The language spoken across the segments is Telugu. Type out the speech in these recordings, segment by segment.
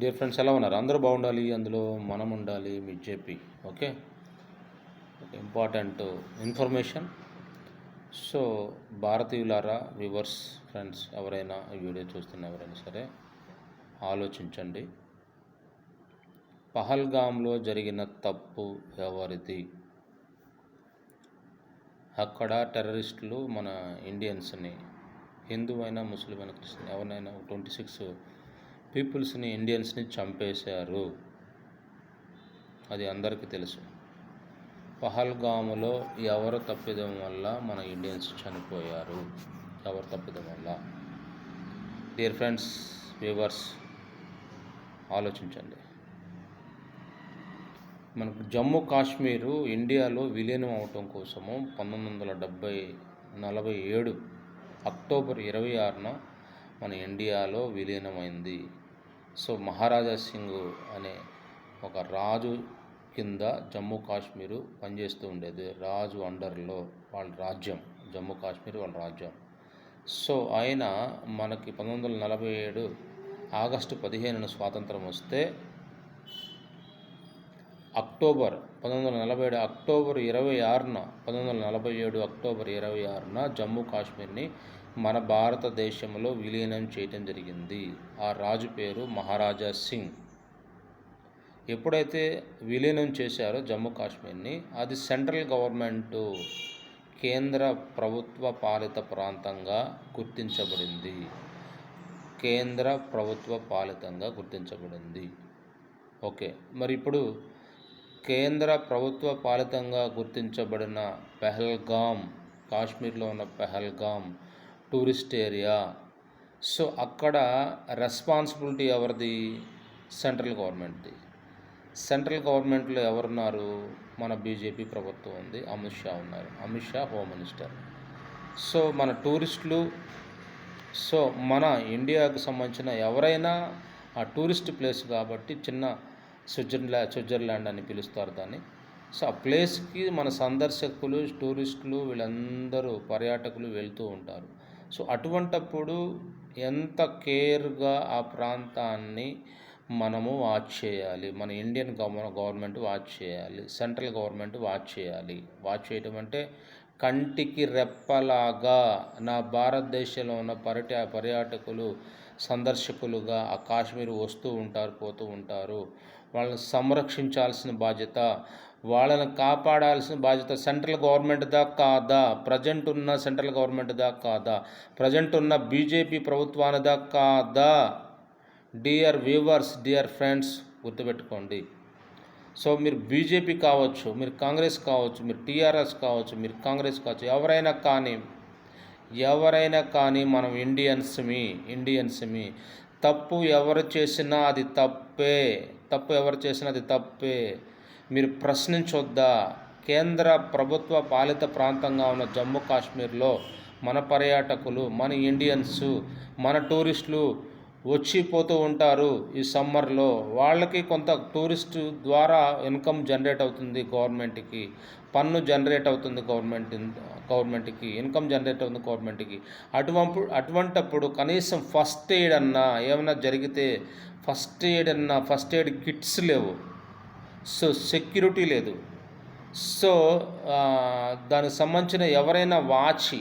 డియర్ ఫ్రెండ్స్ ఎలా ఉన్నారు? అందరూ బాగుండాలి అందులో మనం ఉండాలి మీ చెప్పి ఓకే? Important information. సో భారతీయులారా వ్యూవర్స్ ఫ్రెండ్స్ ఎవరైనా ఈ వీడియో చూస్తున్న ఎవరైనా సరే ఆలోచించండి. పహల్గామ్లో జరిగిన తప్పు ఎవరిది? అక్కడ టెర్రరిస్టులు మన ఇండియన్స్ని హిందువైనా అయినా ముస్లిం అయినా క్రిస్టియన్ ఎవరినైనా ట్వంటీ సిక్స్ పీపుల్స్ని ఇండియన్స్ని చంపేశారు. అది అందరికీ తెలుసు. పహల్గాములో ఎవరు తప్పిదం వల్ల మన ఇండియన్స్ చనిపోయారు? ఎవరు తప్పిదం వల్ల? డియర్ ఫ్రెండ్స్ వ్యూవర్స్ ఆలోచించండి. మనకు జమ్మూ కాశ్మీరు ఇండియాలో విలీనం అవటం కోసము పంతొమ్మిది వందల డెబ్భై నలభై ఏడు అక్టోబర్ ఇరవై ఆరున మన ఇండియాలో విలీనమైంది. సో మహారాజా సింగ్ అనే ఒక రాజు కింద జమ్మూ కాశ్మీరు పనిచేస్తూ ఉండేది. రాజు అండర్లో వాళ్ళ రాజ్యం జమ్మూ కాశ్మీర్ వాళ్ళ రాజ్యం. సో ఆయన మనకి పంతొమ్మిది వందల నలభై ఏడు ఆగస్టు పదిహేనున స్వాతంత్రం వస్తే అక్టోబర్ పంతొమ్మిది వందల నలభై ఏడు అక్టోబర్ ఇరవై ఆరున పంతొమ్మిది వందల నలభై ఏడు అక్టోబర్ ఇరవై ఆరున జమ్మూ కాశ్మీర్ని మన భారతదేశంలో విలీనం చేయటం జరిగింది. ఆ రాజు పేరు మహారాజా సింగ్. ఎప్పుడైతే విలీనం చేశారో జమ్మూ కాశ్మీర్ని అది సెంట్రల్ గవర్నమెంట్ కేంద్ర ప్రభుత్వ పాలిత ప్రాంతంగా గుర్తించబడింది. కేంద్ర ప్రభుత్వ పాలితంగా గుర్తించబడింది. ఓకే మరి ఇప్పుడు కేంద్ర ప్రభుత్వ పాలితంగా గుర్తించబడిన పెహల్గామ్ కాశ్మీర్లో ఉన్న పెహల్గామ్ టూరిస్ట్ ఏరియా. సో అక్కడ రెస్పాన్సిబిలిటీ ఎవరిది? సెంట్రల్ గవర్నమెంట్ది. సెంట్రల్ గవర్నమెంట్లో ఎవరున్నారు? మన బీజేపీ ప్రభుత్వం ఉంది. అమిత్ షా ఉన్నారు. Amit Shah home minister. So మన టూరిస్టులు సో మన ఇండియాకు సంబంధించిన ఎవరైనా ఆ టూరిస్ట్ ప్లేస్ కాబట్టి చిన్న స్విట్జర్లాండ్ స్విట్జర్లాండ్ అని పిలుస్తారు దాన్ని. సో ఆ ప్లేస్కి మన సందర్శకులు టూరిస్టులు వీళ్ళందరూ పర్యాటకులు వెళ్తూ ఉంటారు. సో అటువంటప్పుడు ఎంత కేర్గా ఆ ప్రాంతాన్ని మనము వాచ్ చేయాలి? మన ఇండియన్ గవర్న గవర్నమెంట్ వాచ్ చేయాలి? సెంట్రల్ గవర్నమెంట్ వాచ్ చేయాలి? వాచ్ చేయటం అంటే కంటికి రెప్పలాగా నా భారతదేశంలో ఉన్న పర్యట పర్యాటకులు సందర్శకులుగా ఆ కాశ్మీర్ వస్తూ ఉంటారు పోతూ ఉంటారు. వాళ్ళని సంరక్షించాల్సిన బాధ్యత వాళ్ళని కాపాడాల్సిన బాధ్యత సెంట్రల్ గవర్నమెంట్ దా కాదా? ప్రజెంట్ ఉన్న సెంట్రల్ గవర్నమెంట్ దా కాదా? ప్రజెంట్ ఉన్న బీజేపీ ప్రభుత్వానిదా కాదా? డియర్ వ్యూవర్స్ డియర్ ఫ్రెండ్స్ గుర్తుపెట్టుకోండి. సో మీరు బీజేపీ కావచ్చు మీరు కాంగ్రెస్ కావచ్చు మీరు టీఆర్ఎస్ కావచ్చు మీరు కాంగ్రెస్ కావచ్చు ఎవరైనా కానీ ఎవరైనా కానీ మనం ఇండియన్స్ మీ ఇండియన్స్ మీ. తప్పు ఎవరు చేసినా అది తప్పే. తప్పు ఎవరు చేసినా అది తప్పే. మీరు ప్రశ్నించొద్దా? కేంద్ర ప్రభుత్వ పాలిత ప్రాంతంగా ఉన్న జమ్మూ కాశ్మీర్లో మన పర్యాటకులు మన ఇండియన్స్ మన టూరిస్టులు వచ్చిపోతూ ఉంటారు ఈ సమ్మర్లో. వాళ్ళకి కొంత టూరిస్ట్ ద్వారా ఇన్కమ్ జనరేట్ అవుతుంది గవర్నమెంట్కి పన్ను జనరేట్ అవుతుంది గవర్నమెంట్ గవర్నమెంట్కి ఇన్కమ్ జనరేట్ అవుతుంది గవర్నమెంట్కి. అటువంటి అటువంటప్పుడు కనీసం ఫస్ట్ ఎయిడ్ అన్నా ఏమైనా జరిగితే ఫస్ట్ ఎయిడ్ అన్నా ఫస్ట్ ఎయిడ్ కిట్స్ లేవు. సో సెక్యూరిటీ లేదు. సో దానికి సంబంధించిన ఎవరైనా వాచి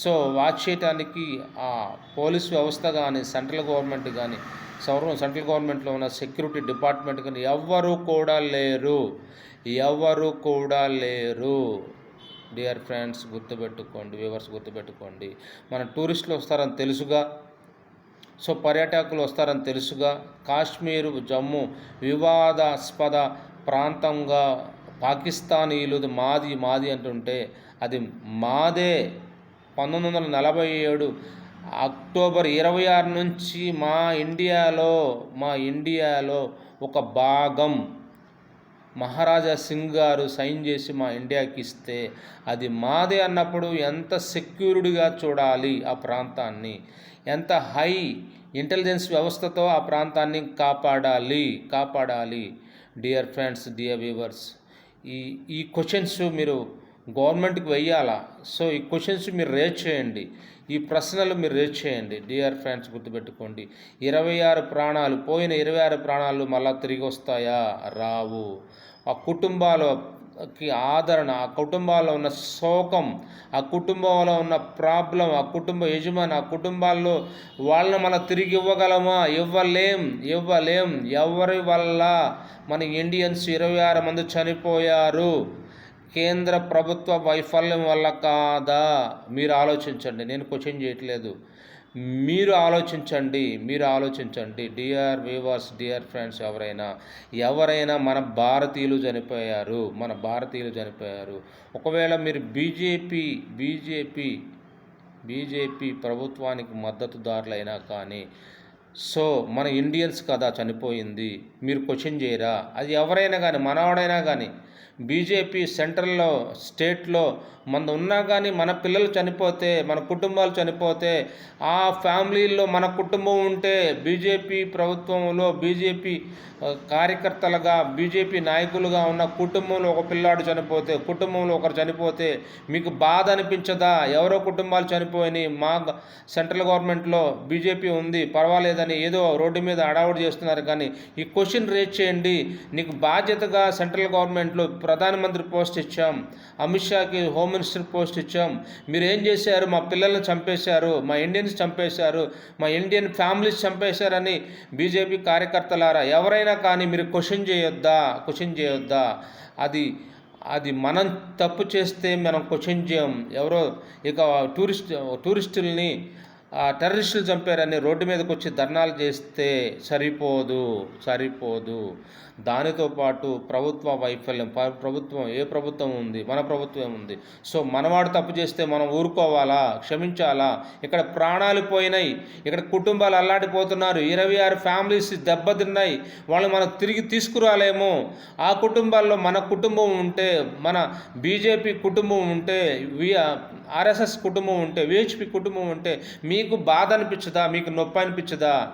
సో వాచ్ చేయటానికి ఆ పోలీస్ వ్యవస్థ కానీ సెంట్రల్ గవర్నమెంట్ కానీ సౌరం సెంట్రల్ గవర్నమెంట్లో ఉన్న సెక్యూరిటీ డిపార్ట్మెంట్ కానీ ఎవ్వరూ కూడా లేరు. ఎవరు కూడా లేరు. డియర్ ఫ్రెండ్స్ గుర్తుపెట్టుకోండి వ్యూవర్స్ గుర్తుపెట్టుకోండి. మన టూరిస్టులు వస్తారని తెలుసుగా. సో పర్యాటకులు వస్తారని తెలుసుగా. కాశ్మీరు జమ్మూ వివాదాస్పద ప్రాంతంగా పాకిస్తానీలు మాది మాది అంటుంటే అది మాదే. పంతొమ్మిది వందల నలభై ఏడు అక్టోబర్ ఇరవై ఆరు నుంచి మా ఇండియాలో మా ఇండియాలో ఒక భాగం మహారాజా సింగ్ గారు సైన్ చేసి మా ఇండియాకి ఇస్తే అది మాదే అన్నప్పుడు ఎంత సెక్యూర్డ్గా చూడాలి ఆ ప్రాంతాన్ని? ఎంత హై ఇంటెలిజెన్స్ వ్యవస్థతో ఆ ప్రాంతాన్ని కాపాడాలి కాపాడాలి. డియర్ ఫ్రెండ్స్ డియర్ వ్యూవర్స్ ఈ ఈ క్వశ్చన్స్ మీరు గవర్నమెంట్కి వెయ్యాలా? సో ఈ క్వశ్చన్స్ మీరు రేజ్ చేయండి. ఈ ప్రశ్నలు మీరు రేజ్ చేయండి. డిఆర్ ఫ్రెండ్స్ గుర్తుపెట్టుకోండి. ఇరవై ఆరు ప్రాణాలు పోయిన ఇరవై ఆరు ప్రాణాలు మళ్ళా తిరిగి వస్తాయా? రావు. ఆ కి ఆదరణ ఆ కుటుంబాల్లో ఉన్న శోకం ఆ కుటుంబంలో ఉన్న ప్రాబ్లం ఆ కుటుంబ యజమాని ఆ కుటుంబాల్లో వాళ్ళని మనం తిరిగి ఇవ్వగలమా? ఇవ్వలేం ఇవ్వలేం. ఎవరి వల్ల మన ఇండియన్స్ ఇరవై ఆరు మంది చనిపోయారు? కేంద్ర ప్రభుత్వ వైఫల్యం వల్ల కాదా? మీరు ఆలోచించండి. నేను క్వశ్చన్ చేయట్లేదు. మీరు ఆలోచించండి మీరు ఆలోచించండి. డిఆర్ వీవర్స్ డిఆర్ ఫ్రెండ్స్ ఎవరైనా ఎవరైనా మన భారతీయులు చనిపోయారు మన భారతీయులు చనిపోయారు. ఒకవేళ మీరు బీజేపీ బీజేపీ బీజేపీ ప్రభుత్వానికి మద్దతుదారులైనా కానీ సో మన ఇండియన్స్ కదా చనిపోయింది మీరు క్వశ్చన్ చేయరా? అది ఎవరైనా కానీ మనవాడైనా కానీ బీజేపీ సెంట్రల్లో స్టేట్లో మన ఉన్నా కానీ మన పిల్లలు చనిపోతే మన కుటుంబాలు చనిపోతే ఆ ఫ్యామిలీల్లో మన కుటుంబం ఉంటే బీజేపీ ప్రభుత్వంలో బీజేపీ కార్యకర్తలుగా బీజేపీ నాయకులుగా ఉన్న కుటుంబంలో ఒక పిల్లాడు చనిపోతే కుటుంబంలో ఒకరు చనిపోతే మీకు బాధ అనిపించదా? ఎవరో కుటుంబాలు చనిపోయినాయి మా సెంట్రల్ గవర్నమెంట్లో బీజేపీ ఉంది పర్వాలేదని ఏదో రోడ్డు మీద అడావుడు చేస్తున్నారు కానీ ఈ క్వశ్చన్ రేజ్ చేయండి. నీకు బాధ్యతగా సెంట్రల్ గవర్నమెంట్లో ప్రధానమంత్రి పోస్ట్ ఇచ్చాం. అమిత్ షాకి హోమ్ మినిస్టర్ పోస్ట్ ఇచ్చాం. మీరు ఏం చేశారు? మా పిల్లల్ని చంపేశారు. మా ఇండియన్స్ చంపేశారు. మా ఇండియన్ ఫ్యామిలీస్ చంపేశారని బీజేపీ కార్యకర్తలారా ఎవరైనా కానీ మీరు క్వశ్చన్ చేయొద్దా? క్వశ్చన్ చేయొద్దా? అది అది మనం తప్పు చేస్తే మనం క్వశ్చన్ చేయం. ఎవరో ఇక టూరిస్ట్ టూరిస్టుల్ని టెర్రరిస్టులు చంపారని రోడ్డు మీదకి వచ్చి ధర్నాలు చేస్తే సరిపోదు సరిపోదు. దానితో పాటు ప్రభుత్వ వైఫల్యం ప- ప్రభుత్వం ఏ ప్రభుత్వం ఉంది? మన ప్రభుత్వం ఉంది. సో మనవాడు తప్పు చేస్తే మనం ఊరుకోవాలా? క్షమించాలా? ఇక్కడ ప్రాణాలు పోయినాయి. ఇక్కడ కుటుంబాలు అల్లాడిపోతున్నారు. ఇరవై ఆరు ఫ్యామిలీస్ దెబ్బతిన్నాయి. వాళ్ళు మనం తిరిగి తీసుకురాలేమో. ఆ కుటుంబాల్లో మన కుటుంబం ఉంటే మన బీజేపీ కుటుంబం ఉంటే వి ఆర్ఎస్ఎస్ కుటుంబం ఉంటే విహెచ్పి కుటుంబం ఉంటే మీకు బాధ అనిపించదా? మీకు నొప్పి అనిపించదా?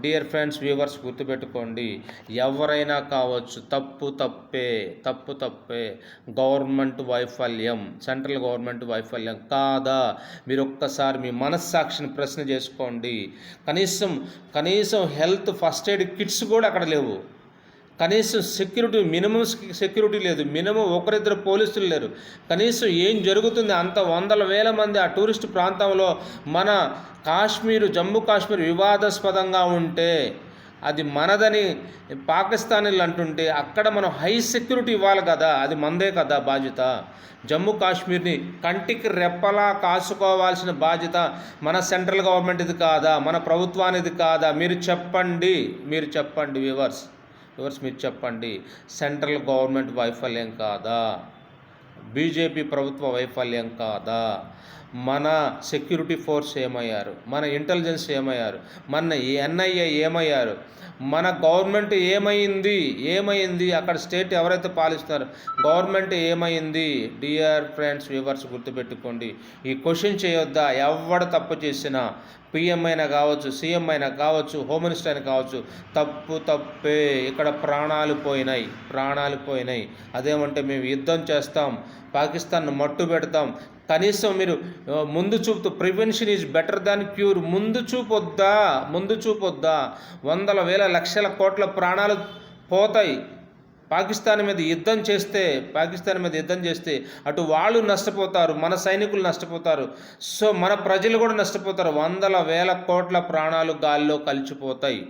డియర్ ఫ్రెండ్స్ వ్యూవర్స్ గుర్తుపెట్టుకోండి. ఎవరైనా కావచ్చు తప్పు తప్పే తప్పు తప్పే. గవర్నమెంట్ వైఫల్యం సెంట్రల్ గవర్నమెంట్ వైఫల్యం కాదా? మీరు ఒక్కసారి మీ మనస్సాక్షిని ప్రశ్న చేసుకోండి. కనీసం కనీసం హెల్త్ ఫస్ట్ ఎయిడ్ కిట్స్ కూడా అక్కడ లేవు. కనీసం సెక్యూరిటీ మినిమం సెక్యూరిటీ లేదు. మినిమం ఒకరిద్దరు పోలీసులు లేరు. కనీసం ఏం జరుగుతుంది? అంత వందల వేల మంది ఆ టూరిస్ట్ ప్రాంతంలో మన కాశ్మీరు జమ్మూ కాశ్మీర్ వివాదాస్పదంగా ఉంటే అది మనదని పాకిస్తానీలు అంటుంటే అక్కడ మనం హై సెక్యూరిటీ ఇవ్వాలి కదా? అది మందే కదా బాధ్యత? జమ్మూ కాశ్మీర్ని కంటికి రెప్పలా కాసుకోవాల్సిన బాధ్యత మన సెంట్రల్ గవర్నమెంట్ది కాదా? మన ప్రభుత్వానిది కాదా? మీరు చెప్పండి. మీరు చెప్పండి వ్యూవర్స్. వ్యూవర్స్ మీరు చెప్పండి. సెంట్రల్ గవర్నమెంట్ వైఫల్యం కాదా? బీజేపీ ప్రభుత్వ వైఫల్యం కాదా? మన సెక్యూరిటీ ఫోర్స్ ఏమయ్యారు? మన ఇంటెలిజెన్స్ ఏమయ్యారు? మన ఎన్ఐఏ ఏమయ్యారు? మన గవర్నమెంట్ ఏమైంది? ఏమైంది? అక్కడ స్టేట్ ఎవరైతే పాలిస్తున్నారో గవర్నమెంట్ ఏమైంది? డియర్ ఫ్రెండ్స్ వ్యూవర్స్ గుర్తుపెట్టుకోండి. ఈ క్వశ్చన్ చేయొద్దా? ఎవడు తప్పు చేసినా పిఎం అయినా కావచ్చు సీఎం అయినా కావచ్చు హోమ్ మినిస్టర్ అయినా కావచ్చు తప్పు తప్పే. ఇక్కడ ప్రాణాలు పోయినాయి. ప్రాణాలు పోయినాయి. అదేమంటే మేము యుద్ధం చేస్తాం. పాకిస్తాన్ మట్టు పెడతాం కనీసం మీరు ముందు చూపుతూ prevention is better than cure. ముందు చూపొద్దా ముందు చూపొద్దా వందల వేల లక్షల కోట్ల ప్రాణాలు పోతాయి. పాకిస్తాన్ మీద యుద్ధం చేస్తే పాకిస్తాన్ మీద యుద్ధం చేస్తే అటు వాళ్ళు నష్టపోతారు మన సైనికులు నష్టపోతారు. సో మన ప్రజలు కూడా నష్టపోతారు. వందల వేల కోట్ల ప్రాణాలు గాల్లో కలిసిపోతాయి.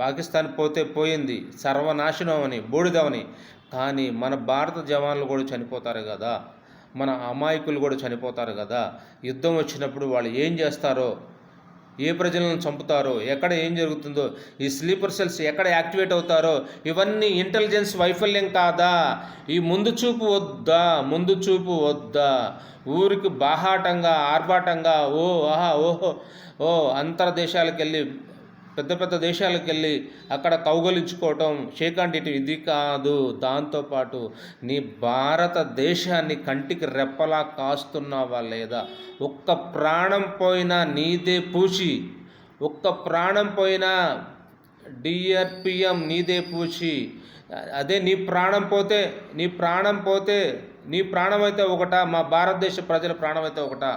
పాకిస్తాన్ పోతే పోయింది. సర్వనాశనం అని బూడిదవని. కానీ మన భారత జవాన్లు కూడా చనిపోతారు కదా. మన అమాయకులు కూడా చనిపోతారు కదా. యుద్ధం వచ్చినప్పుడు వాళ్ళు ఏం చేస్తారో ఏ ప్రజలను చంపుతారో ఎక్కడ ఏం జరుగుతుందో ఈ స్లీపర్ సెల్స్ ఎక్కడ యాక్టివేట్ అవుతారో ఇవన్నీ ఇంటెలిజెన్స్ వైఫల్యం కాదా? ఈ ముందు చూపు వద్దా? ముందు చూపు వద్దా? ఊరికి బాహాటంగా ఆర్భాటంగా ఓ ఆహా ఓహో ఓ అంతర దేశాలకు వెళ్ళి పెద్ద పెద్ద దేశాలకు వెళ్ళి అక్కడ కౌగలించుకోవటం షేకాంటి ఇది కాదు. దాంతోపాటు నీ భారతదేశాన్ని కంటికి రెప్పలా కాస్తున్నావా లేదా? ఒక్క ప్రాణం పోయినా నీదే పూచి. ఒక్క ప్రాణం పోయినా డిఆర్పిఎం నీదే పూచి. అదే నీ ప్రాణం పోతే నీ ప్రాణం పోతే నీ ప్రాణం అయితే ఒకట మా భారతదేశ ప్రజల ప్రాణం అయితే ఒకటా.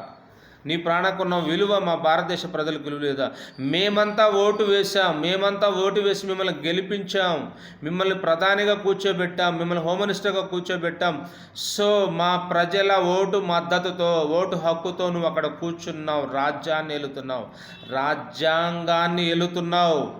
నీ ప్రాణకున్న విలువ మా భారతదేశ ప్రజలకు విలువ లేదా మేమంతా ఓటు వేశాం. మేమంతా ఓటు వేసి మిమ్మల్ని గెలిపించాం. మిమ్మల్ని ప్రధానిగా కూర్చోబెట్టాం. మిమ్మల్ని హోమ్ మినిస్టర్గా కూర్చోబెట్టాం. సో మా ప్రజల ఓటు మద్దతుతో ఓటు హక్కుతో నువ్వు అక్కడ కూర్చున్నావు. రాజ్యాన్ని ఏలుతున్నావు. రాజ్యాంగాన్ని ఏలుతున్నావు.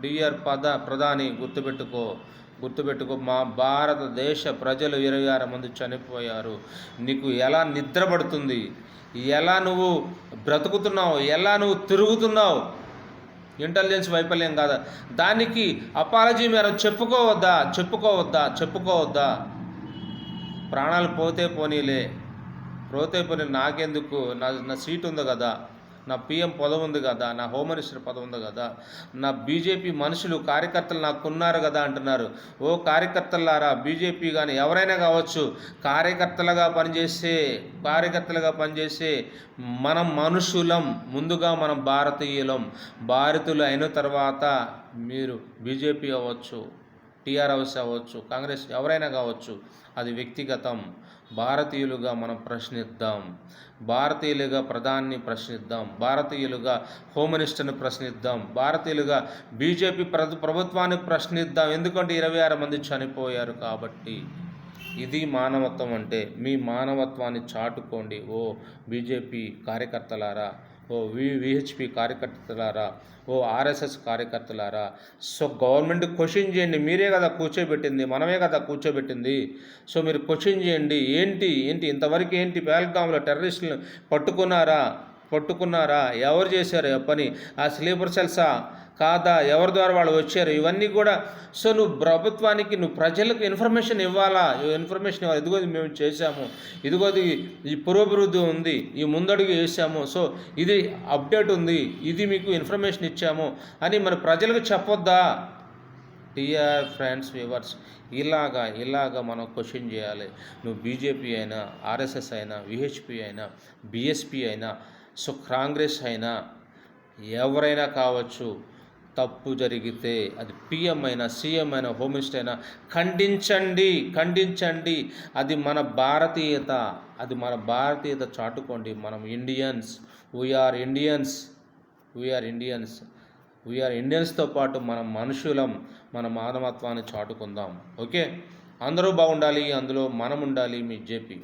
డియర్ పద ప్రధాని గుర్తుపెట్టుకో. గుర్తుపెట్టుకో మా భారతదేశ ప్రజలు ఇరవై ఆరు మంది చనిపోయారు. నీకు ఎలా నిద్ర పడుతుంది? ఎలా నువ్వు బ్రతుకుతున్నావు? ఎలా నువ్వు తిరుగుతున్నావు? ఇంటెలిజెన్స్ వైఫల్యం కాదా? దానికి అపాలజీ మేర చెప్పుకోవద్దా? చెప్పుకోవద్దా? చెప్పుకోవద్దా? ప్రాణాలు పోతే పోనీలే. పోతే పోనీ నాకెందుకు? నా నా సీట్ ఉంది కదా. నా పిఎం పదవి ఉంది కదా నా హోమ్ మినిస్టర్ పదవి ఉంది కదా నా బీజేపీ మనుషులు కార్యకర్తలు నాకు ఉన్నారు కదా అంటున్నారు. ఓ కార్యకర్తలారా బీజేపీ కానీ ఎవరైనా కావచ్చు కార్యకర్తలుగా పనిచేసే కార్యకర్తలుగా పనిచేసే మనం మనుషులం ముందుగా మనం భారతీయులం భారతీయులు అయిన తర్వాత మీరు బీజేపీ అవ్వచ్చు. టీఆర్ఎస్ అవ్వచ్చు కాంగ్రెస్ ఎవరైనా కావచ్చు అది వ్యక్తిగతం. భారతీయులుగా మనం ప్రశ్నిద్దాం. భారతీయులుగా ప్రధాని ప్రశ్నిద్దాం. భారతీయులుగా హోమ్ మినిస్టర్ని ప్రశ్నిద్దాం. భారతీయులుగా బీజేపీ ప్ర ప్రభుత్వాన్ని ప్రశ్నిద్దాం. ఎందుకంటే ఇరవై ఆరు మంది చనిపోయారు కాబట్టి. ఇది మానవత్వం అంటే మీ మానవత్వాన్ని చాటుకోండి ఓ బీజేపీ కార్యకర్తలారా. ఓ వి విహెచ్పి కార్యకర్తలారా ఓ ఆర్ఎస్ఎస్ కార్యకర్తలారా సో గవర్నమెంట్ క్వశ్చన్ చేయండి మీరే కదా కూర్చోబెట్టింది మనమే కదా కూర్చోబెట్టింది. సో మీరు క్వశ్చన్ చేయండి ఏంటి ఏంటి ఇంతవరకు ఏంటి పేల్గాంలో టెర్రరిస్టులను పట్టుకున్నారా? పట్టుకున్నారా ఎవరు చేశారు? ఆ పని ఆ స్లీపర్ సెల్సా? కాదా? ఎవరి ద్వారా వాళ్ళు వచ్చారు? ఇవన్నీ కూడా సో నువ్వు ప్రభుత్వానికి నువ్వు ప్రజలకు ఇన్ఫర్మేషన్ ఇవ్వాలా? ఇన్ఫర్మేషన్ ఇవ్వాలి. ఇదిగో మేము చేశాము. ఇదిగో ఈ పురోభివృద్ధి ఉంది. ఈ ముందడుగు వేసాము. సో ఇది అప్డేట్ ఉంది. ఇది మీకు ఇన్ఫర్మేషన్ ఇచ్చాము అని మన ప్రజలకు చెప్పొద్దా? టీఆర్ ఫ్రెండ్స్ వ్యూవర్స్ ఇలాగా ఇలాగా మనం క్వశ్చన్ చేయాలి. నువ్వు బీజేపీ అయినా ఆర్ఎస్ఎస్ అయినా విహెచ్పి అయినా బీఎస్పీ అయినా సో కాంగ్రెస్ అయినా ఎవరైనా కావచ్చు తప్పు జరిగితే అది పిఎం అయినా సీఎం అయినా హోమ్ మినిస్టర్ అయినా ఖండించండి ఖండించండి. అది మన భారతీయత అది మన భారతీయత చాటుకోండి. మనం Indians we are Indians we are Indians we are ఇండియన్స్తో పాటు మనం మనుషులం మన మానవత్వాన్ని చాటుకుందాం. ఓకే? అందరూ బాగుండాలి అందులో మనం ఉండాలి మీ జేపీ.